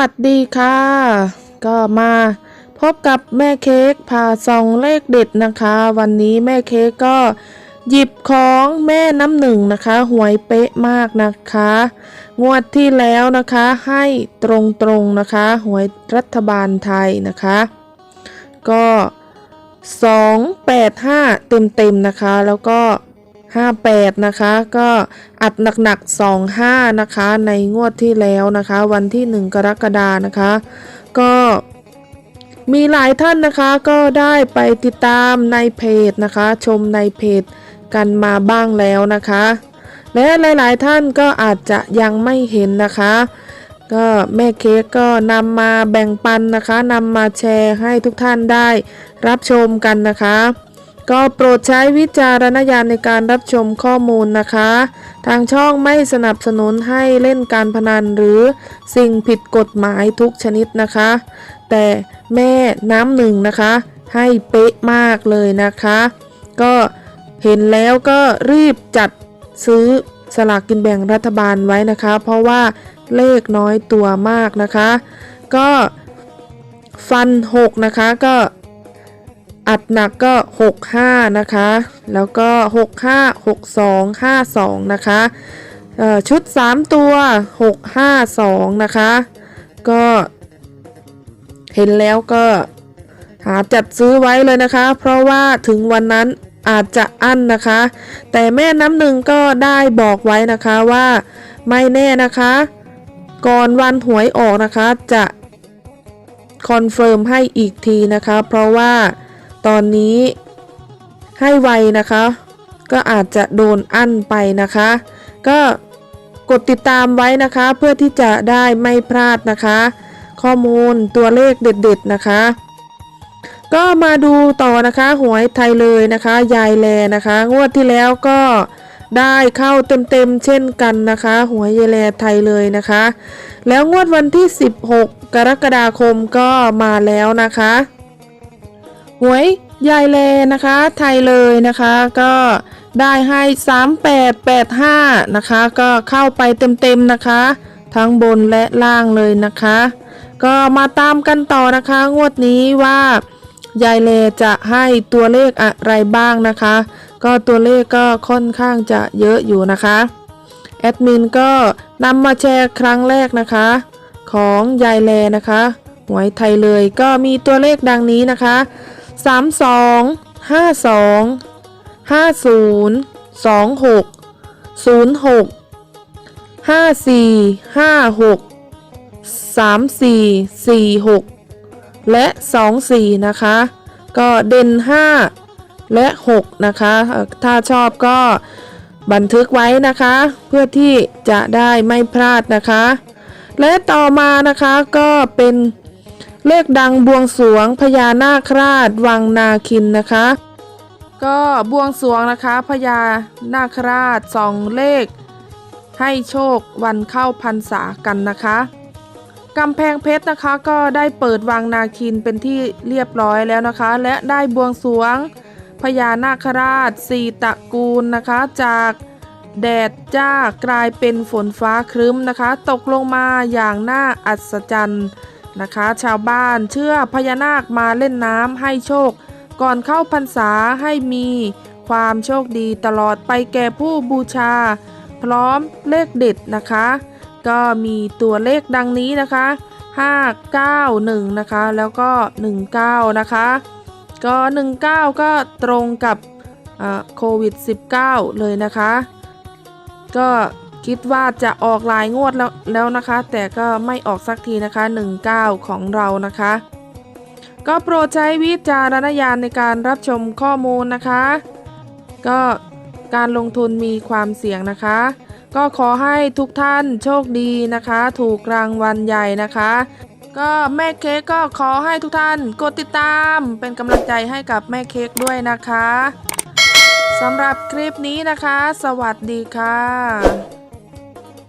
วัสดีค่ะ ก็มาพบกับแม่เค้กพาซองเลขเด็ดนะคะ วันนี้แม่เค้กก็หยิบของแม่น้ำหนึ่งนะคะหวยเป๊ะมากนะคะ งวดที่แล้วนะคะให้ตรงๆนะคะหวยรัฐบาลไทยนะคะ ก็ 285 เต็มๆนะคะ แล้วก็ 58 นะคะ ก็อัดหนักๆ 25 นะคะ ในงวดที่แล้วนะคะ วันที่ 1 กรกฎานะคะ ก็มีหลายท่านนะคะก็ได้ไปติดตามในเพจนะคะ ชมในเพจกันมาบ้างแล้วนะคะ และหลายๆท่านก็อาจจะยังไม่เห็นนะคะ ก็แม่เค้กก็นำมาแบ่งปันนะคะนำมาแชร์ให้ทุกท่านได้รับชมกันนะคะ ก็โปรดใช้วิจารณญาณในการรับชมข้อมูลนะคะ ทางช่องไม่สนับสนุนให้เล่นการพนันหรือสิ่งผิดกฎหมายทุกชนิดนะคะ แต่แม่น้ำหนึ่งนะคะ ให้เป๊ะมากเลยนะคะ ก็เห็นแล้วก็รีบจัดซื้อสลากกินแบ่งรัฐบาลไว้นะคะ เพราะว่าเลขน้อยตัวมากนะคะ ก็ฟัน 6 นะคะก็ อัดหนักก็ 65 นะคะ แล้วก็ 65 62 52 นะคะเอ่อชุด 3 ตัว 652 นะคะ ก็เห็นแล้วก็หาจัดซื้อไว้เลยนะคะ เพราะว่าถึงวันนั้นอาจจะอั้นนะคะ แต่แม่น้ำหนึ่งก็ได้บอกไว้นะคะว่าไม่แน่นะคะ ก่อนวันหวยออกนะคะจะคอนเฟิร์มให้อีกทีนะคะ เพราะว่า ตอนนี้ให้ไวนะคะ ก็อาจจะโดนอั้นไปนะคะ ก็กดติดตามไว้นะคะ เพื่อที่จะได้ไม่พลาดนะคะ ข้อมูลตัวเลขเด็ดๆนะคะ ก็มาดูต่อนะคะหวยไทยเลยนะคะ ยายแลนะคะ งวดที่แล้วก็ได้เข้าเต็มๆเช่นกันนะคะหวยยายแลไทยเลยนะคะ แล้วงวดวันที่ 16 กรกฎาคมก็มาแล้วนะคะ หวยยายแลนะคะ ไทยเลยนะคะก็ได้ให้ 3885 นะคะ ก็เข้าไปเต็มๆนะคะ ทั้งบนและล่างเลยนะคะ ก็มาตามกันต่อนะคะ งวดนี้ว่ายายเลจะให้ตัวเลขอะไรบ้างนะคะ ก็ตัวเลขก็ค่อนข้างจะเยอะอยู่นะคะแอดมินก็นำมาแชร์ครั้งแรกนะคะ ของยายเลนะคะ หวยไทยเลยก็มีตัวเลขดังนี้นะคะ 32 52 50 26 06 54 56 34 46และ24นะคะ ก็เด่น5และ6นะคะ ถ้าชอบก็บันทึกไว้นะคะ เพื่อที่จะได้ไม่พลาดนะคะ และต่อมานะคะก็เป็น เลขดังบวงสรวงพญานาคราชวังนาคินนะคะ ก็บวงสรวงนะคะพญานาคราชสองเลข ให้โชควันเข้าพรรษากันนะคะกำแพงเพชรนะคะก็ได้เปิดวังนาคินเป็นที่เรียบร้อยแล้วนะคะ และได้บวงสรวงพญานาคราชสี่ตระกูลนะคะจากแดดจ้ากลายเป็นฝนฟ้าครึ้มนะคะ ตกลงมาอย่างน่าอัศจรรย์ นะคะ ชาวบ้านเชื่อพญานาคมาเล่นน้ำให้โชค ก่อนเข้าพรรษาให้มีความโชคดีตลอดไปแก่ผู้บูชา พร้อมเลขเด็ดนะคะ ก็มีตัวเลขดังนี้นะคะ 591 นะคะ แล้วก็ 19 นะคะ ก็ 19 ก็ตรงกับโควิด -19 เลยนะคะ ก็ คิดว่าจะออกหลายงวดแล้วแล้วนะคะ แต่ก็ไม่ออกสักทีนะคะ 19 ของเรานะคะ ก็โปรดใช้วิจารณญาณในการรับชมข้อมูลนะคะ ก็การลงทุนมีความเสี่ยงนะคะ ก็ขอให้ทุกท่านโชคดีนะคะ ถูกรางวัลใหญ่นะคะ ก็แม่เค้กก็ขอให้ทุกท่านกดติดตามเป็นกำลังใจให้กับแม่เค้กด้วยนะคะสำหรับคลิปนี้นะคะ สวัสดีค่ะ